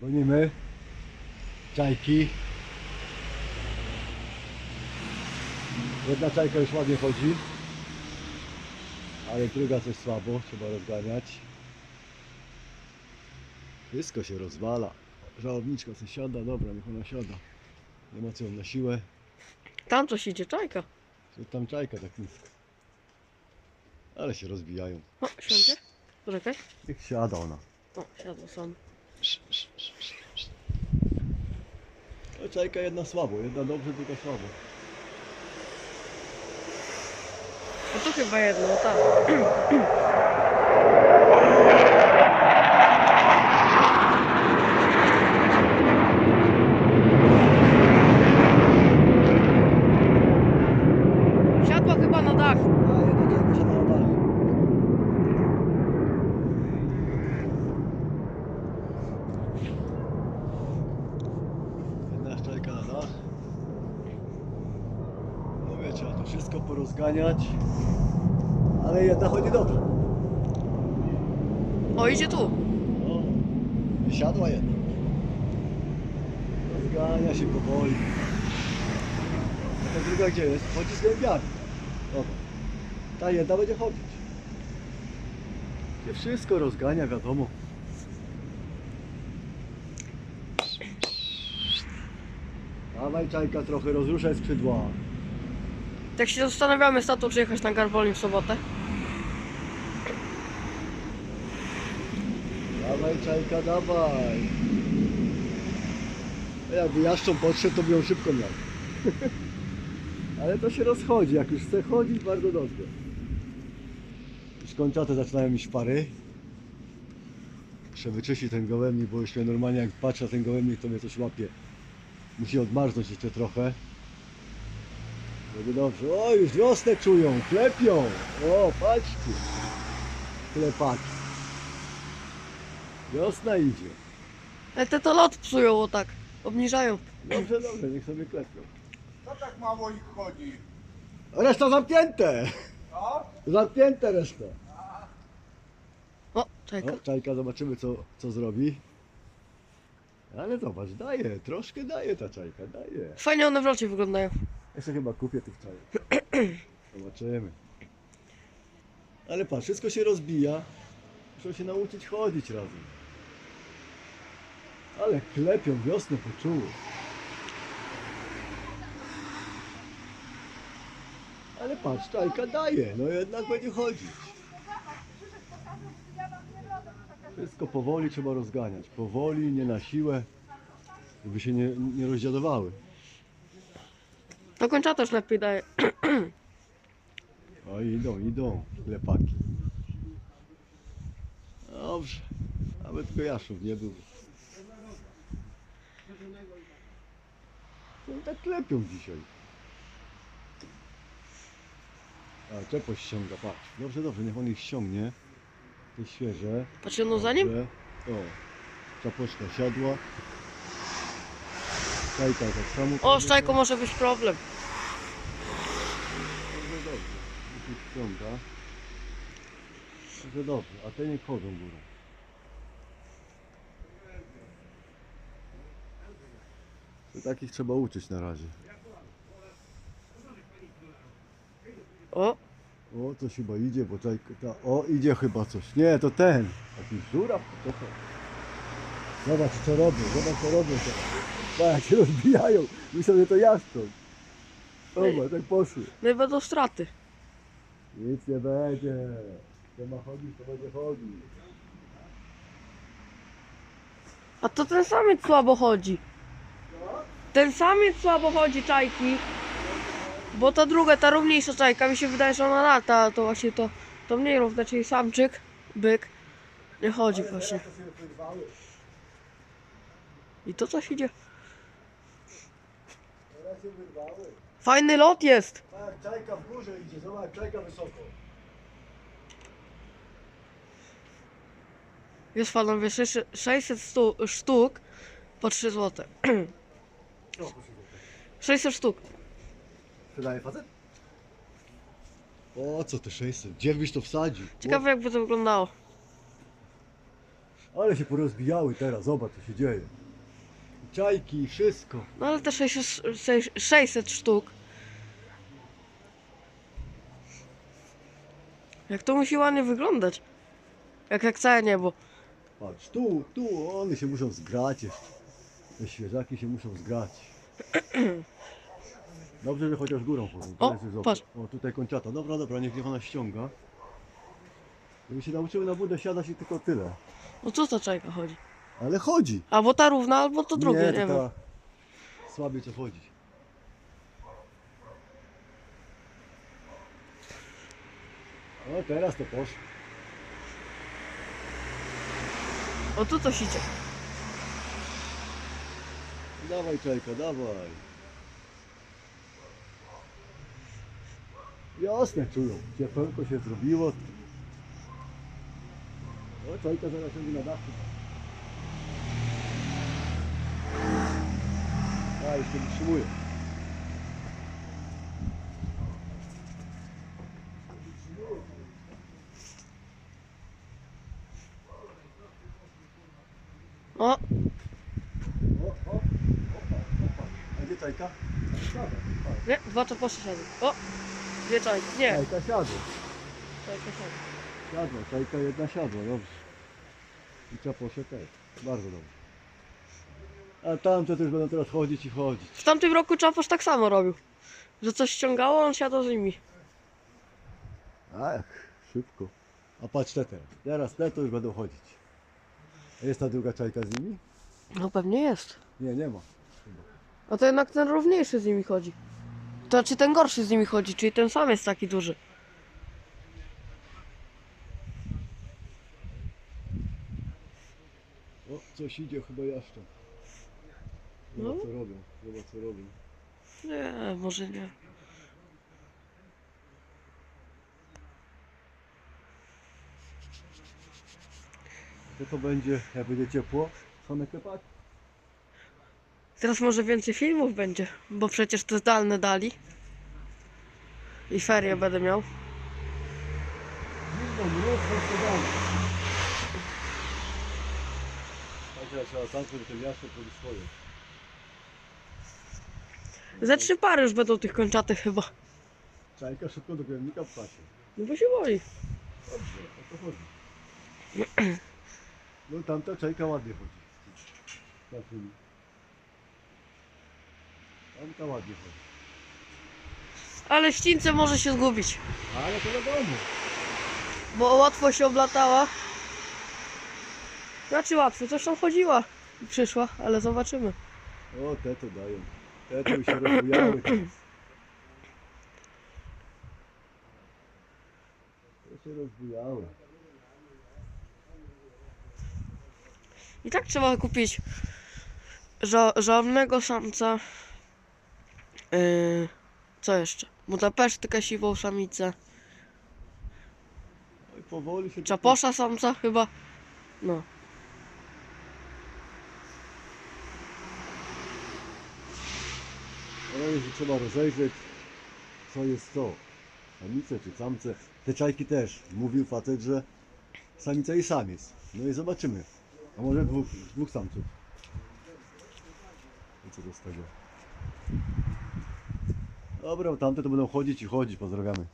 Gonimy. Czajki. Jedna czajka już ładnie chodzi. Ale druga coś słabo, trzeba rozganiać. Wszystko się rozwala. Żałobniczka coś siada, dobra, niech ona siada. Nie ma co ją na siłę. Tam coś idzie, czajka. Tam czajka tak nisko. Ale się rozbijają. O, siądzie. Poczekaj. Niech siada ona. O, siadło sam. Czajka jedna słabo, jedna dobrze, druga słabo. A tu chyba jedno, tak. Siadła chyba na dach. A jedna czajka siada na dach. Jedna czajka na dach. Trzeba to wszystko porozganiać. Ale jedna chodzi dobrze. O, idzie tu. No, wysiadła jedna. Rozgania się powoli. A ta druga gdzie jest? Chodzi z gębiami. Dobra. Ta jedna będzie chodzić. Się wszystko rozgania, wiadomo. Dawaj czajka trochę, rozruszaj skrzydła. Tak się zastanawiamy z tatą, czy jechać na Garwolin w sobotę. Dawaj czajka, dawaj. A Jakby jaszczą podszedł, to by ją szybko miał. Ale to się rozchodzi, jak już chce chodzić, bardzo dobrze. Już kończate zaczynają mi szpary. Muszę wyczyścić ten gołębnik, bo już mnie normalnie jak patrzę na ten gołębnik, to mnie coś łapie. Musi odmarznąć jeszcze trochę. Będzie dobrze. O, już wiosnę czują, klepią. O, patrzcie. Klepaki. Wiosna idzie. Ale te to lot psują, o tak. Obniżają. Dobrze, dobrze, niech sobie klepią. Co tak mało ich chodzi? Reszta zamknięte! Co? Zamknięte reszta. O, czajka. O, czajka, zobaczymy co, co zrobi. Ale zobacz, daje, troszkę daje ta czajka, daje. Fajnie one w locie wyglądają. Jeszcze chyba kupię tych czajek. Zobaczymy. Ale patrz, wszystko się rozbija. Muszą się nauczyć chodzić razem. Ale klepią, wiosnę poczuły. Ale patrz, czajka daje, no jednak będzie chodzić. Wszystko powoli trzeba rozganiać. Powoli, nie na siłę, żeby się nie, nie rozdziadowały. To kończa też lepiej daje. O, idą, idą lepaki. Dobrze, aby tylko Jaszów nie był. No tak klepią dzisiaj. A, czepoś ściąga, patrz. Dobrze, dobrze, niech on ich ściągnie. Jest świeże. Patrz jedno za nim. Dobrze. O, czapoczka siadła. Tak samo. O, z czajką może być problem. Dobrze, dobrze. Tu się ściąga. Dobrze, dobrze. A te nie chodzą górą. To takich trzeba uczyć na razie. O, O, coś chyba idzie, bo czajka ta... O, idzie chyba coś. Nie, to ten. Jakiś żuraw? Co to? Zobacz co robią, zobacz co robią teraz. Pa, jak się rozbijają. Myślę, że to jaszczą. Zobacz, tak poszły. no i będą straty. Nic nie będzie. Kto ma chodzić, to będzie chodzić. A to ten samiec słabo chodzi. Ten samiec słabo chodzi, czajki. Bo ta druga, ta równiejsza czajka, mi się wydaje, że ona lata, to właśnie to, to mniej równe, czyli samczyk, byk, nie chodzi właśnie. I to coś idzie. Się wyrwały. Fajny lot jest. Tak, czajka w górze idzie, zobacz, czajka wysoko. Jest panowie 600 stu, sztuk po 3 zł. 600 sztuk. Wydaje facet? O, co ty 600? Gdzie byś to wsadził? Ciekawe jakby to wyglądało. Ale się porozbijały teraz, zobacz co się dzieje. Czajki i wszystko. No ale te 600, 600 sztuk. Jak to musi ładnie wyglądać. Jak, jak całe niebo. Patrz, tu, tu, one się muszą zgrać jeszcze. Te świeżaki się muszą zgrać. Dobrze, że chociaż górą chodzą. O, Teraz zobacz. patrz. O, tutaj kończata. Dobra, dobra, niech, niech ona ściąga. Żeby się nauczyły na budę siadać i tylko tyle. No co ta czajka chodzi? Ale chodzi. Albo ta równa, albo to drugie, nie, nie, wiem. to ta słabiej co chodzi. O, teraz to poszło. O tu coś idzie. Dawaj czajka, dawaj. Jasne czują. Ciepełko się zrobiło. O, czajka zaraz będzie na dachu. A, jeszcze wytrzymuje. O, O, o, opa. A gdzie czajka? Nie, dwa to poszedł. O, dwie czajki. Nie, Czajka siadła. czajka siadła. Siadła, czajka jedna siadła, dobrze. I czaposze też. Bardzo dobrze. A tamte też będą teraz chodzić i chodzić. W tamtym roku Czaposz tak samo robił. Że coś ściągało, on siadał z nimi. Ach, szybko. A patrz te teraz. Teraz te to już będą chodzić. A jest ta druga czajka z nimi? No pewnie jest. Nie, nie ma. A to jednak ten równiejszy z nimi chodzi. To znaczy ten gorszy z nimi chodzi, czyli ten sam jest taki duży. O, coś idzie chyba jeszcze. Zobacz No. co robią, zobacz co robią. Nie, może nie. Co to będzie, jak będzie ciepło? Same klepaki. Teraz może więcej filmów będzie, bo przecież te zdalne dali. I ferie będę miał. Zimno, mnóstwo podane. Także trzeba zamknąć te miasto pod swoje. Ze trzy pary już będą tych kończatych chyba. Czajka szybko do pojemnika pasie. No bo się boi. Dobrze, o to chodzi. No tamta czajka ładnie chodzi. Na tym. Tamta ładnie chodzi. Ale ścińce może się zgubić. Ale to wiadomo. Bo łatwo się oblatała. Znaczy łatwo, coś tam chodziła i przyszła, ale zobaczymy. O, te to dają. To już się rozbujały. Te się rozbujały. I tak trzeba kupić żo żadnego samca. Yy, co jeszcze? Budapesztkę siwą samicę. I powoli się... Czaposza samca chyba. No. Już trzeba rozejrzeć, co jest co. Samice czy samce. Te czajki też. Mówił facet, że samica i samiec. No i zobaczymy. A może dwóch, dwóch samców. I co to z tego? Dobra, tamte to będą chodzić i chodzić. Pozdrawiamy.